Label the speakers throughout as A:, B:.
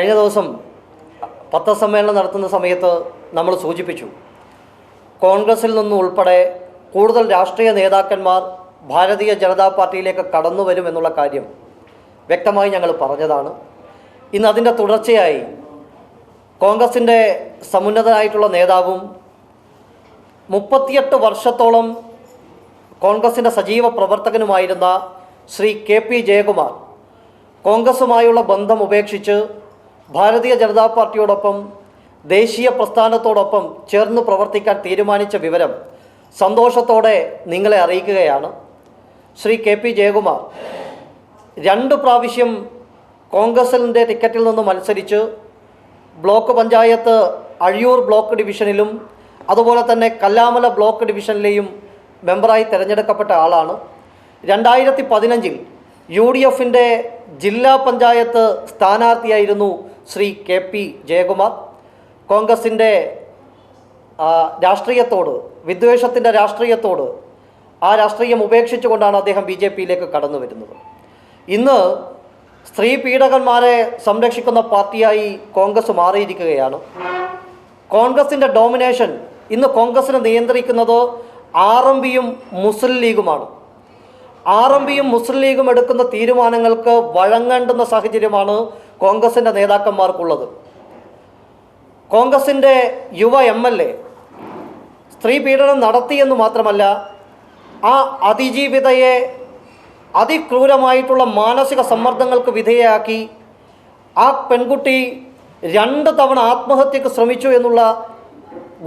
A: കഴിഞ്ഞ ദിവസം പത്രസമ്മേളനം നടത്തുന്ന സമയത്ത് നമ്മൾ സൂചിപ്പിച്ചു കോൺഗ്രസിൽ നിന്നും ഉൾപ്പെടെ കൂടുതൽ രാഷ്ട്രീയ നേതാക്കന്മാർ ഭാരതീയ ജനതാ പാർട്ടിയിലേക്ക് കടന്നു വരുമെന്നുള്ള കാര്യം വ്യക്തമായി ഞങ്ങൾ പറഞ്ഞതാണ്. ഇന്ന് അതിന്റെ തുടർച്ചയായി കോൺഗ്രസിന്റെ സമുന്നതനായിട്ടുള്ള നേതാവും മുപ്പത്തിയെട്ട് വർഷത്തോളം കോൺഗ്രസിന്റെ സജീവ പ്രവർത്തകനുമായിരുന്ന ശ്രീ കെ പി ജയകുമാർ കോൺഗ്രസുമായുള്ള ബന്ധം ഉപേക്ഷിച്ച് ഭാരതീയ ജനതാ പാർട്ടിയോടൊപ്പം ദേശീയ പ്രസ്ഥാനത്തോടൊപ്പം ചേർന്ന് പ്രവർത്തിക്കാൻ തീരുമാനിച്ച വിവരം സന്തോഷത്തോടെ നിങ്ങളെ അറിയിക്കുകയാണ്. ശ്രീ കെ പി ജയകുമാർ രണ്ട് പ്രാവശ്യം കോൺഗ്രസിന്റെ ടിക്കറ്റിൽ നിന്ന് മത്സരിച്ച് ബ്ലോക്ക് പഞ്ചായത്ത് അഴിയൂർ ബ്ലോക്ക് ഡിവിഷനിലും അതുപോലെ തന്നെ കല്ലാമല ബ്ലോക്ക് ഡിവിഷനിലെയും മെമ്പറായി തിരഞ്ഞെടുക്കപ്പെട്ട ആളാണ്. രണ്ടായിരത്തി പതിനഞ്ചിൽ യു ഡി എഫിന്റെ ജില്ലാ പഞ്ചായത്ത് സ്ഥാനാർത്ഥിയായിരുന്നു ശ്രീ കെ പി ജയകുമാർ. കോൺഗ്രസിന്റെ രാഷ്ട്രീയത്തോട് വിദ്വേഷത്തിന്റെ രാഷ്ട്രീയത്തോട് ആ രാഷ്ട്രീയം ഉപേക്ഷിച്ചുകൊണ്ടാണ് അദ്ദേഹം ബി ജെ പിയിലേക്ക് കടന്നു വരുന്നത് ഇന്ന് സ്ത്രീ പീഡകന്മാരെ സംരക്ഷിക്കുന്ന പാർട്ടിയായി കോൺഗ്രസ് മാറിയിരിക്കുകയാണ്. കോൺഗ്രസിന്റെ ഡോമിനേഷൻ ഇന്ന് കോൺഗ്രസിനെ നിയന്ത്രിക്കുന്നത് ആർ എം പിയും മുസ്ലിം ലീഗുമാണ്. ആർ എം പിയും മുസ്ലിം ലീഗും എടുക്കുന്ന തീരുമാനങ്ങൾക്ക് വഴങ്ങേണ്ടുന്ന സാഹചര്യമാണ് കോൺഗ്രസിന്റെ നേതാക്കന്മാർക്കുള്ളത്. കോൺഗ്രസിന്റെ യുവ എം എൽ എ സ്ത്രീ പീഡനം നടത്തിയെന്ന് മാത്രമല്ല ആ അതിജീവിതയെ അതിക്രൂരമായിട്ടുള്ള മാനസിക സമ്മർദ്ദങ്ങൾക്ക് വിധേയയാക്കി ആ പെൺകുട്ടി രണ്ട് തവണ ആത്മഹത്യക്ക് ശ്രമിച്ചു എന്നുള്ള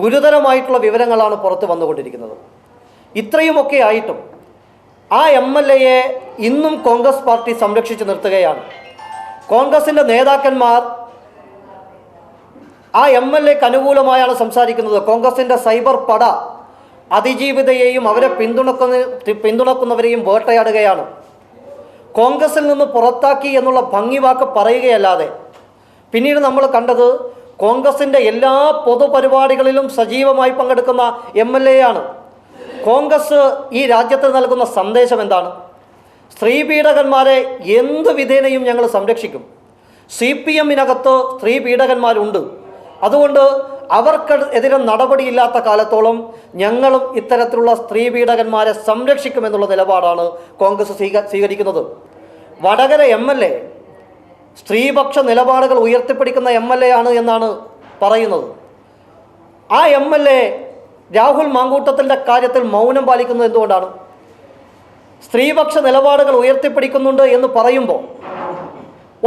A: ഗുരുതരമായിട്ടുള്ള വിവരങ്ങളാണ് പുറത്ത് വന്നുകൊണ്ടിരിക്കുന്നത്. ഇത്രയുമൊക്കെ ആയിട്ടും ആ എം എൽ എയെ ഇന്നും കോൺഗ്രസ് പാർട്ടി സംരക്ഷിച്ചു നിർത്തുകയാണ്. കോൺഗ്രസിന്റെ നേതാക്കന്മാർ ആ എം എൽ എക്ക് അനുകൂലമായാണ് സംസാരിക്കുന്നത്. കോൺഗ്രസിന്റെ സൈബർ പട അതിജീവിതയെയും അവരെ പിന്തുണക്കുന്ന പിന്തുണക്കുന്നവരെയും വേട്ടയാടുകയാണ്. കോൺഗ്രസിൽ നിന്ന് പുറത്താക്കി എന്നുള്ള ഭംഗി വാക്ക് പറയുകയല്ലാതെ പിന്നീട് നമ്മൾ കണ്ടത് കോൺഗ്രസിന്റെ എല്ലാ പൊതുപരിപാടികളിലും സജീവമായി പങ്കെടുക്കുന്ന എം എൽ എ ആണ്. കോൺഗ്രസ് ഈ രാജ്യത്ത് നൽകുന്ന സന്ദേശം എന്താണ്? സ്ത്രീ പീഡകന്മാരെ എന്ത് വിധേനയും ഞങ്ങൾ സംരക്ഷിക്കും. സി പി എമ്മിനകത്ത് സ്ത്രീ പീഡകന്മാരുണ്ട് അതുകൊണ്ട് അവർക്കെതിരെ നടപടിയില്ലാത്ത കാലത്തോളം ഞങ്ങളും ഇത്തരത്തിലുള്ള സ്ത്രീ പീഡകന്മാരെ സംരക്ഷിക്കുമെന്നുള്ള നിലപാടാണ് കോൺഗ്രസ് സ്വീക സ്വീകരിക്കുന്നത്. വടകര എം എൽ എ സ്ത്രീപക്ഷ നിലപാടുകൾ ഉയർത്തിപ്പിടിക്കുന്ന എം എൽ എ ആണ് എന്നാണ് പറയുന്നത്. ആ എം എൽ എ രാഹുൽ മാങ്കൂട്ടത്തിന്റെ കാര്യത്തിൽ മൗനം പാലിക്കുന്നത് എന്തുകൊണ്ടാണ്? സ്ത്രീപക്ഷ നിലപാടുകൾ ഉയർത്തിപ്പിടിക്കുന്നുണ്ട് എന്ന് പറയുമ്പോൾ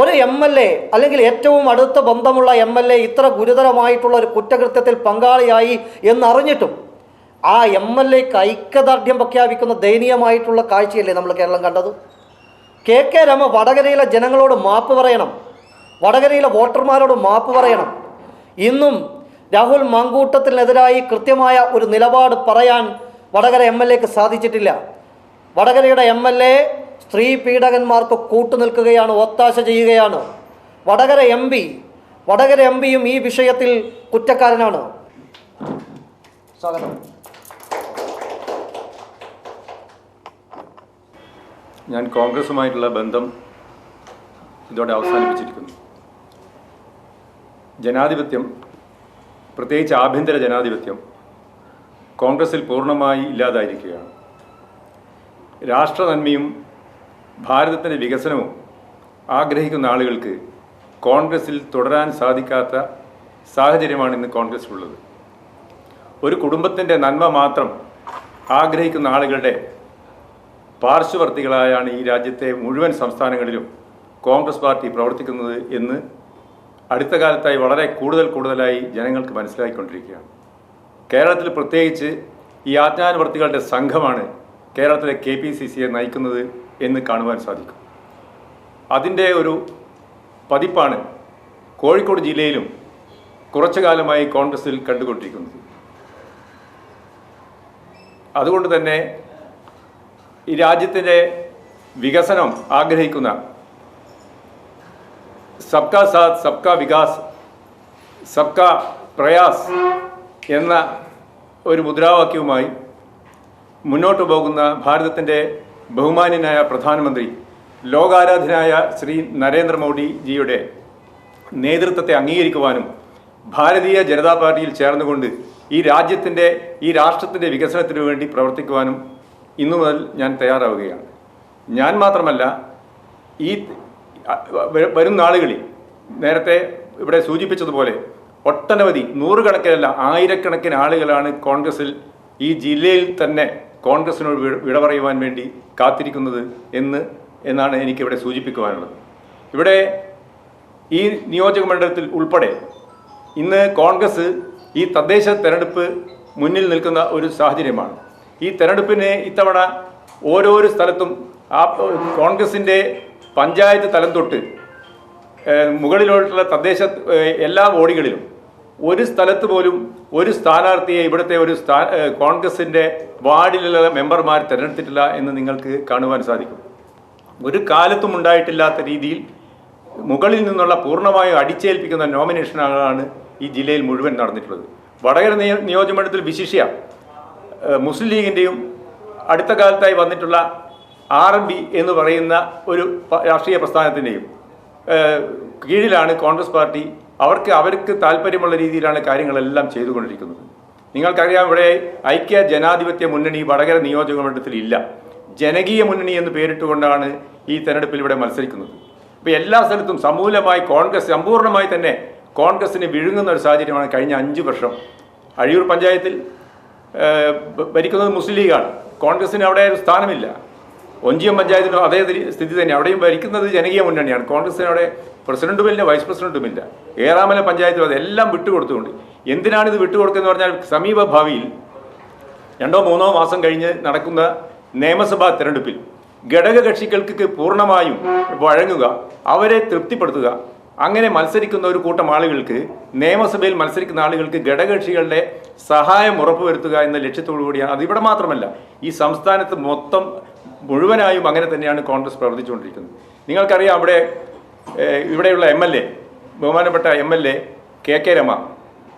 A: ഒരു എം എൽ എ അല്ലെങ്കിൽ ഏറ്റവും അടുത്ത ബന്ധമുള്ള എം എൽ എ ഇത്ര ഗുരുതരമായിട്ടുള്ള ഒരു കുറ്റകൃത്യത്തിൽ പങ്കാളിയായി എന്നറിഞ്ഞിട്ടും ആ എം എൽ എക്ക് ഐക്യദാർഢ്യം പ്രഖ്യാപിക്കുന്ന ദയനീയമായിട്ടുള്ള കാഴ്ചയല്ലേ നമ്മൾ കേരളം കണ്ടത്? കെ കെ രമ വടകരയിലെ ജനങ്ങളോട് മാപ്പ് പറയണം. വടകരയിലെ വോട്ടർമാരോട് മാപ്പ് പറയണം. ഇന്നും രാഹുൽ മാങ്കൂട്ടത്തിനെതിരായി കൃത്യമായ ഒരു നിലപാട് പറയാൻ വടകര എം എൽ എക്ക് സാധിച്ചിട്ടില്ല. വടകരയുടെ എം എൽ എ സ്ത്രീ പീഡകന്മാർക്ക് കൂട്ടുനിൽക്കുകയാണ് ഒത്താശ ചെയ്യുകയാണ്. Vadakara M P Vadakara M പിയും ഈ വിഷയത്തിൽ കുറ്റക്കാരനാണ്. സ്വാഗതം.
B: ഞാൻ കോൺഗ്രസുമായിട്ടുള്ള ബന്ധം ഇതോടെ അവസാനിപ്പിച്ചിരിക്കുന്നു. ജനാധിപത്യം പ്രത്യേകിച്ച് ആഭ്യന്തര ജനാധിപത്യം കോൺഗ്രസിൽ പൂർണമായി ഇല്ലാതായിരിക്കുകയാണ്. രാഷ്ട്ര നന്മയും ഭാരതത്തിന്റെ വികസനവും ആഗ്രഹിക്കുന്ന ആളുകൾക്ക് കോൺഗ്രസിൽ തുടരാൻ സാധിക്കാത്ത സാഹചര്യമാണ് ഇന്ന് കോൺഗ്രസ്സിലുള്ളത് ഒരു കുടുംബത്തിന്റെ നന്മ മാത്രം ആഗ്രഹിക്കുന്ന ആളുകളുടെ പാർശ്വവർത്തികളായാണ് ഈ രാജ്യത്തെ മുഴുവൻ സംസ്ഥാനങ്ങളിലും കോൺഗ്രസ് പാർട്ടി പ്രവർത്തിക്കുന്നത് എന്ന് അടുത്ത കാലത്തായി വളരെ കൂടുതൽ കൂടുതലായി ജനങ്ങൾക്ക് മനസ്സിലാക്കിക്കൊണ്ടിരിക്കുകയാണ് കേരളത്തിൽ പ്രത്യേകിച്ച് ഈ ആജ്ഞാനുവർത്തികളുടെ സംഘമാണ് കേരളത്തിലെ കെ പി സി സിയെ നയിക്കുന്നത് എന്ന് കാണുവാൻ സാധിക്കും. അതിന്റെ ഒരു പതിപ്പാണ് കോഴിക്കോട് ജില്ലയിലും കുറച്ചു കാലമായി കോൺഗ്രസിൽ കണ്ടുകൊണ്ടിരിക്കുന്നത്. അതുകൊണ്ട് തന്നെ ഈ രാജ്യത്തിന്റെ വികസനം ആഗ്രഹിക്കുന്ന സബ്കാ സാത്ത് സബ്കാ വികാസ് സബ്കാ പ്രയാസ് എന്ന ഒരു മുദ്രാവാക്യവുമായി മുന്നോട്ട് പോകുന്ന ഭാരതത്തിന്റെ ബഹുമാന്യനായ പ്രധാനമന്ത്രി ലോകാരാധനായ ശ്രീ നരേന്ദ്രമോദിജിയുടെ നേതൃത്വത്തെ അംഗീകരിക്കുവാനും ഭാരതീയ ജനതാ പാർട്ടിയിൽ ചേർന്നുകൊണ്ട് ഈ രാജ്യത്തിന്റെ ഈ രാഷ്ട്രത്തിന്റെ വികസനത്തിനു വേണ്ടി പ്രവർത്തിക്കുവാനും ഇന്നു മുതൽ ഞാൻ തയ്യാറാവുകയാണ്. ഞാൻ മാത്രമല്ല ഈ വരും നാളുകളിൽ നേരത്തെ ഇവിടെ സൂചിപ്പിച്ചതുപോലെ ഒട്ടനവധി നൂറുകണക്കിനല്ല ആയിരക്കണക്കിന് ആളുകളാണ് കോൺഗ്രസിൽ ഈ ജില്ലയിൽ തന്നെ കോൺഗ്രസിനോട് വിട പറയുവാൻ വേണ്ടി കാത്തിരിക്കുന്നത് എന്ന് എന്നാണ് എനിക്കിവിടെ സൂചിപ്പിക്കുവാനുള്ളത്. ഇവിടെ ഈ നിയോജക മണ്ഡലത്തിൽ ഉൾപ്പെടെ ഇന്ന് കോൺഗ്രസ് ഈ തദ്ദേശ തെരഞ്ഞെടുപ്പ് മുന്നിൽ നിൽക്കുന്ന ഒരു സാഹചര്യമാണ്. ഈ തെരഞ്ഞെടുപ്പിന് ഇത്തവണ ഓരോരോ സ്ഥലത്തും ആ കോൺഗ്രസിന്റെ പഞ്ചായത്ത് തലം തൊട്ട് മുകളിലോട്ടുള്ള തദ്ദേശ എല്ലാ ബോഡികളിലും ഒരു സ്ഥലത്ത് പോലും ഒരു സ്ഥാനാർത്ഥിയെ ഇവിടുത്തെ ഒരു സ്ഥാ കോൺഗ്രസിന്റെ വാർഡിലുള്ള മെമ്പർമാർ തിരഞ്ഞെടുത്തിട്ടില്ല എന്ന് നിങ്ങൾക്ക് കാണുവാൻ സാധിക്കും. ഒരു കാലത്തും ഉണ്ടായിട്ടില്ലാത്ത രീതിയിൽ മുകളിൽ നിന്നുള്ള പൂർണമായും അടിച്ചേൽപ്പിക്കുന്ന നോമിനേഷനുകളാണ് ഈ ജില്ലയിൽ മുഴുവൻ നടന്നിട്ടുള്ളത്. വടകര നിയോ നിയോജകമണ്ഡലത്തിൽ വിശിഷ്യ മുസ്ലിം ലീഗിന്റെയും അടുത്ത കാലത്തായി വന്നിട്ടുള്ള ആർ എം ബി എന്ന് പറയുന്ന ഒരു രാഷ്ട്രീയ പ്രസ്ഥാനത്തിന്റെയും കീഴിലാണ് കോൺഗ്രസ് പാർട്ടി. അവർക്ക് അവർക്ക് താല്പര്യമുള്ള രീതിയിലാണ് കാര്യങ്ങളെല്ലാം ചെയ്തുകൊണ്ടിരിക്കുന്നത്. നിങ്ങൾക്കറിയാം ഇവിടെ ഐക്യ ജനാധിപത്യ മുന്നണി വടകര നിയോജക മണ്ഡലത്തിൽ ഇല്ല. ജനകീയ മുന്നണി എന്ന് പേരിട്ടുകൊണ്ടാണ് ഈ തെരഞ്ഞെടുപ്പിൽ ഇവിടെ മത്സരിക്കുന്നത്. അപ്പോൾ എല്ലാ സ്ഥലത്തും സമൂലമായി കോൺഗ്രസ് സമ്പൂർണമായി തന്നെ കോൺഗ്രസിന് വിഴുങ്ങുന്ന ഒരു സാഹചര്യമാണ് കഴിഞ്ഞ അഞ്ച് വർഷം. അഴിയൂർ പഞ്ചായത്തിൽ ഭരിക്കുന്നത് മുസ്ലിം ലീഗാണ്. കോൺഗ്രസിന് അവിടെ ഒരു സ്ഥാനമില്ല. ഒഞ്ചിയം പഞ്ചായത്തിനും അതേ സ്ഥിതി തന്നെ. അവിടെയും ഭരിക്കുന്നത് ജനകീയ മുന്നണിയാണ്. കോൺഗ്രസിന് അവിടെ പ്രസിഡന്റുമില്ല വൈസ് പ്രസിഡന്റുമില്ല ഏറാമല പഞ്ചായത്തും അതെല്ലാം വിട്ടുകൊടുത്തുകൊണ്ട്. എന്തിനാണ് ഇത് വിട്ടുകൊടുക്കുന്നത് പറഞ്ഞാൽ സമീപ ഭാവിയിൽ രണ്ടോ മൂന്നോ മാസം കഴിഞ്ഞ് നടക്കുന്ന നിയമസഭാ തെരഞ്ഞെടുപ്പിൽ ഘടകകക്ഷികൾക്ക് പൂർണമായും വഴങ്ങുക അവരെ തൃപ്തിപ്പെടുത്തുക അങ്ങനെ മത്സരിക്കുന്ന ഒരു കൂട്ടം ആളുകൾക്ക് നിയമസഭയിൽ മത്സരിക്കുന്ന ആളുകൾക്ക് ഘടകകക്ഷികളുടെ സഹായം ഉറപ്പുവരുത്തുക എന്ന ലക്ഷ്യത്തോടു കൂടിയാണ് അതിവിടെ മാത്രമല്ല ഈ സംസ്ഥാനത്ത് മൊത്തം മുഴുവനായും അങ്ങനെ തന്നെയാണ് കോൺഗ്രസ് പ്രവർത്തിച്ചുകൊണ്ടിരിക്കുന്നത്. നിങ്ങൾക്കറിയാം അവിടെ ഇവിടെയുള്ള എം എൽ എ ബഹുമാനപ്പെട്ട M L A K K Rama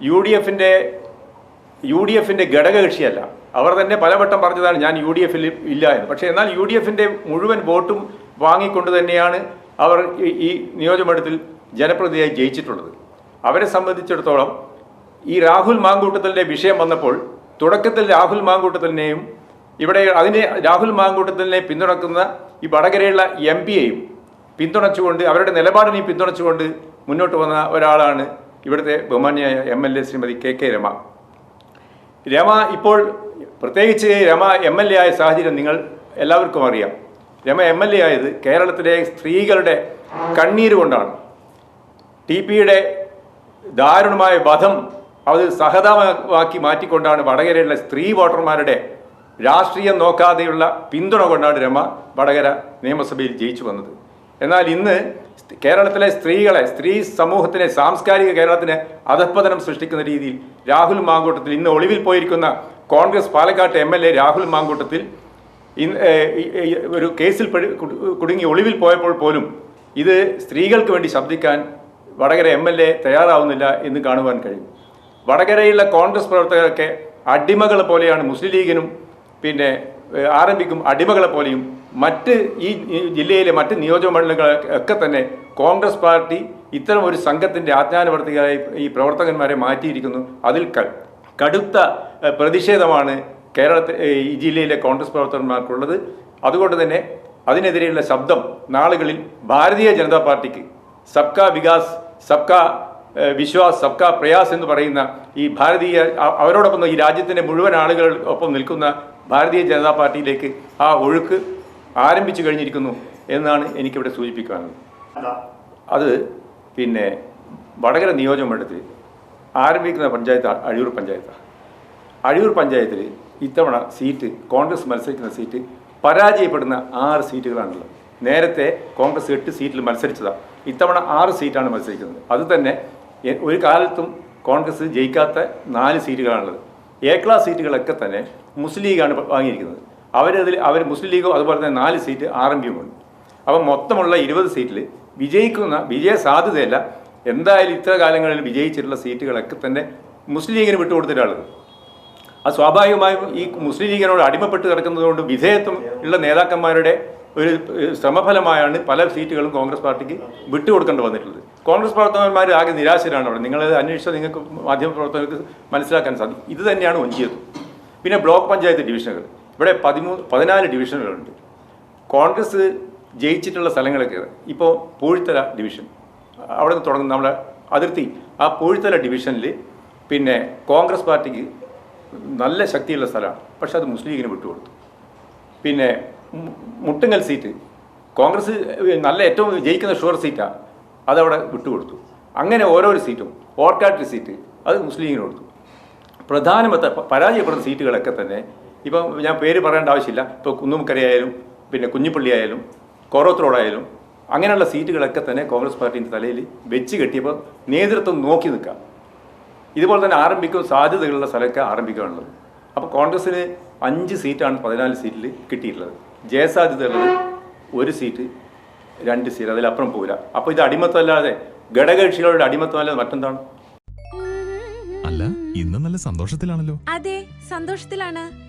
B: U D എഫിന്റെ യു ഡി എഫിന്റെ ഘടകകക്ഷിയല്ല. അവർ തന്നെ പലവട്ടം പറഞ്ഞതാണ് ഞാൻ യു ഡി എഫിൽ ഇല്ല എന്ന്. പക്ഷേ എന്നാൽ യു ഡി എഫിന്റെ മുഴുവൻ വോട്ടും വാങ്ങിക്കൊണ്ട് തന്നെയാണ് അവർ ഈ- നിയോജകമണ്ഡലത്തിൽ ജനപ്രതിയായി ജയിച്ചിട്ടുള്ളത്. അവരെ സംബന്ധിച്ചിടത്തോളം ഈ രാഹുൽ മാങ്കൂട്ടത്തലിന്റെ വിഷയം വന്നപ്പോൾ തുടക്കത്തിൽ രാഹുൽ മാങ്കൂട്ടത്തിനെയും ഇവിടെ അതിനെ രാഹുൽ മാങ്കൂട്ടത്തിനെ പിന്തുണക്കുന്ന ഈ വടകരയുള്ള എം പിയെയും പിന്തുണച്ചുകൊണ്ട് അവരുടെ നിലപാടിനെയും പിന്തുണച്ചുകൊണ്ട് മുന്നോട്ട് വന്ന ഒരാളാണ് ഇവിടുത്തെ ബഹുമാന്യായ M L A Shrimati K K Rama. Rama ഇപ്പോൾ പ്രത്യേകിച്ച് രമ എം എൽ എ ആയ സാഹചര്യം നിങ്ങൾ എല്ലാവർക്കും അറിയാം. രമ എം എൽ എ ആയത് കേരളത്തിലെ സ്ത്രീകളുടെ കണ്ണീര് കൊണ്ടാണ്. ടി പിയുടെ ദാരുണമായ വധം അത് സഹതമാക്കി മാറ്റിക്കൊണ്ടാണ് വടകരയിലെ സ്ത്രീ വോട്ടർമാരുടെ രാഷ്ട്രീയം നോക്കാതെയുള്ള പിന്തുണ കൊണ്ടാണ് രമ വടകര നിയമസഭയിൽ ജയിച്ചു വന്നത്. എന്നാൽ ഇന്ന് കേരളത്തിലെ സ്ത്രീകളെ സ്ത്രീ സമൂഹത്തിനെ സാംസ്കാരിക കേരളത്തിന് അധപ്പതനം സൃഷ്ടിക്കുന്ന രീതിയിൽ രാഹുൽ മാങ്കൂട്ടത്തിൽ ഇന്ന് ഒളിവിൽ പോയിരിക്കുന്ന Congress Palakkad M L A Rahul Mankoottathil ഒരു കേസിൽ കുടുങ്ങി ഒളിവിൽ പോയപ്പോൾ പോലും ഇത് സ്ത്രീകൾക്ക് വേണ്ടി ശബ്ദിക്കാൻ വടകര എം എൽ എ തയ്യാറാവുന്നില്ല എന്ന് കാണുവാൻ കഴിയും. വടകരയിലെ കോൺഗ്രസ് പ്രവർത്തകരൊക്കെ അടിമകളെ പോലെയാണ് മുസ്ലിം ലീഗിനും പിന്നെ പിക്കും അടിമകളെ പോലെയും മറ്റ് ഈ ജില്ലയിലെ മറ്റ് നിയോജക മണ്ഡലങ്ങളെ ഒക്കെ തന്നെ കോൺഗ്രസ് പാർട്ടി ഇത്തരം ഒരു സംഘത്തിന്റെ ആജ്ഞാനവർത്തികളായി ഈ പ്രവർത്തകന്മാരെ മാറ്റിയിരിക്കുന്നു. അതിൽ കടുത്ത പ്രതിഷേധമാണ് കേരളത്തിൽ ഈ ജില്ലയിലെ കോൺഗ്രസ് പ്രവർത്തകന്മാർക്കുള്ളത്. അതുകൊണ്ട് തന്നെ അതിനെതിരെയുള്ള ശബ്ദം നാളുകളിൽ ഭാരതീയ ജനതാ പാർട്ടിക്ക് സബ്കാ വികാസ് സബ്കാ വിശ്വാസ് സബ്കാ പ്രയാസ് എന്ന് പറയുന്ന ഈ ഭാരതീയ അവരോടൊപ്പം ഈ രാജ്യത്തിന്റെ മുഴുവൻ ആളുകളൊപ്പം നിൽക്കുന്ന ഭാരതീയ ജനതാ പാർട്ടിയിലേക്ക് ആ ഒഴുക്ക് ആരംഭിച്ചു കഴിഞ്ഞിരിക്കുന്നു എന്നാണ് എനിക്കിവിടെ സൂചിപ്പിക്കാനുള്ളത്. അത് പിന്നെ വടകര നിയോജക മണ്ഡലത്തിൽ ആരംഭിക്കുന്ന പഞ്ചായത്ത് അഴിയൂർ പഞ്ചായത്താണ്. അഴിയൂർ പഞ്ചായത്തിൽ ഇത്തവണ സീറ്റ് കോൺഗ്രസ് മത്സരിക്കുന്ന സീറ്റ് പരാജയപ്പെടുന്ന ആറ് സീറ്റുകളാണുള്ളത്. നേരത്തെ കോൺഗ്രസ് എട്ട് സീറ്റിൽ മത്സരിച്ചതാണ് ഇത്തവണ ആറ് സീറ്റാണ് മത്സരിക്കുന്നത്. അത് തന്നെ ഒരു കാലത്തും കോൺഗ്രസ് ജയിക്കാത്ത നാല് സീറ്റുകളാണുള്ളത്. എ ക്ലാസ് സീറ്റുകളൊക്കെ തന്നെ മുസ്ലിം ലീഗാണ് വാങ്ങിയിരിക്കുന്നത്. അവരതിൽ അവർ മുസ്ലിം ലീഗും അതുപോലെ തന്നെ നാല് സീറ്റ് ആർ എം പിയും ഉണ്ട് അപ്പം മൊത്തമുള്ള ഇരുപത് സീറ്റിൽ വിജയിക്കുന്ന വിജയ സാധ്യതയല്ല എന്തായാലും ഇത്ര കാലങ്ങളിൽ വിജയിച്ചിട്ടുള്ള സീറ്റുകളൊക്കെ തന്നെ മുസ്ലിം ലീഗിന് വിട്ടുകൊടുത്തിട്ടുള്ളത് അത് സ്വാഭാവികമായും ഈ മുസ്ലിം ലീഗിനോട് അടിമപ്പെട്ട് കിടക്കുന്നതുകൊണ്ട് വിധേയത്വം ഉള്ള നേതാക്കന്മാരുടെ ഒരു ശ്രമഫലമായാണ് പല സീറ്റുകളും കോൺഗ്രസ് പാർട്ടിക്ക് വിട്ടുകൊടുക്കേണ്ടി വന്നിട്ടുള്ളത്. കോൺഗ്രസ് പ്രവർത്തകന്മാർ ആകെ നിരാശരാണ് അവിടെ. നിങ്ങൾ അന്വേഷിച്ചാൽ നിങ്ങൾക്ക് മാധ്യമപ്രവർത്തകർക്ക് മനസ്സിലാക്കാൻ സാധിക്കും ഇത് തന്നെയാണ് ഒഞ്ചിയത്. പിന്നെ ബ്ലോക്ക് പഞ്ചായത്ത് ഡിവിഷനുകൾ. ഇവിടെ പതിമൂന്ന് പതിനാല് ഡിവിഷനുകളുണ്ട്. കോൺഗ്രസ് ജയിച്ചിട്ടുള്ള സ്ഥലങ്ങളൊക്കെ ഇപ്പോൾ പൂഴിത്തല ഡിവിഷൻ. അവിടെ നിന്ന് തുടങ്ങുന്ന നമ്മുടെ അതിർത്തി. ആ പൂഴിത്തല ഡിവിഷനിൽ പിന്നെ കോൺഗ്രസ് പാർട്ടിക്ക് നല്ല ശക്തിയുള്ള സ്ഥലമാണ്. പക്ഷെ അത് മുസ്ലിം ലീഗിന് വിട്ടുകൊടുത്തു. പിന്നെ മുട്ടുങ്ങൽ സീറ്റ്. കോൺഗ്രസ് നല്ല ഏറ്റവും ജയിക്കുന്ന ഷുവർ സീറ്റാണ് അതവിടെ വിട്ടുകൊടുത്തു. അങ്ങനെ ഓരോരോ സീറ്റും. ഓർക്കാട്ട് സീറ്റ് അത് മുസ്ലിമിന് കൊടുത്തു. പ്രധാനപ്പെട്ട പരാജയപ്പെടുന്ന സീറ്റുകളൊക്കെ തന്നെ ഇപ്പം ഞാൻ പേര് പറയേണ്ട ആവശ്യമില്ല. ഇപ്പോൾ കുന്നുമുക്കരയായാലും പിന്നെ കുഞ്ഞിപ്പള്ളി ആയാലും കോറോത്ത് റോഡായാലും അങ്ങനെയുള്ള സീറ്റുകളൊക്കെ തന്നെ കോൺഗ്രസ് പാർട്ടിന്റെ തലയിൽ വെച്ച് കെട്ടിയപ്പോൾ നേതൃത്വം നോക്കി നിൽക്കാം ഇതുപോലെ തന്നെ ആരംഭിക്കും സാധ്യതകളുള്ള സ്ഥലമൊക്കെ ആരംഭിക്കാനുള്ളത്. അപ്പോൾ കോൺഗ്രസ്സിന് അഞ്ച് സീറ്റാണ് പതിനാല് സീറ്റിൽ കിട്ടിയിട്ടുള്ളത്. ജയസാധ്യതയുള്ളത് ഒരു സീറ്റ് രണ്ട് സീറ്റ് അതിലപ്പുറം പോകില്ല അപ്പോൾ ഇത് അടിമത്തമല്ലാതെ ഘടകകക്ഷികളുടെ അടിമത്തമല്ലാതെ മറ്റെന്താണ്?
C: അല്ല ഇന്ന് നല്ല സന്തോഷത്തിലാണല്ലോ.
D: അതെ സന്തോഷത്തിലാണ്.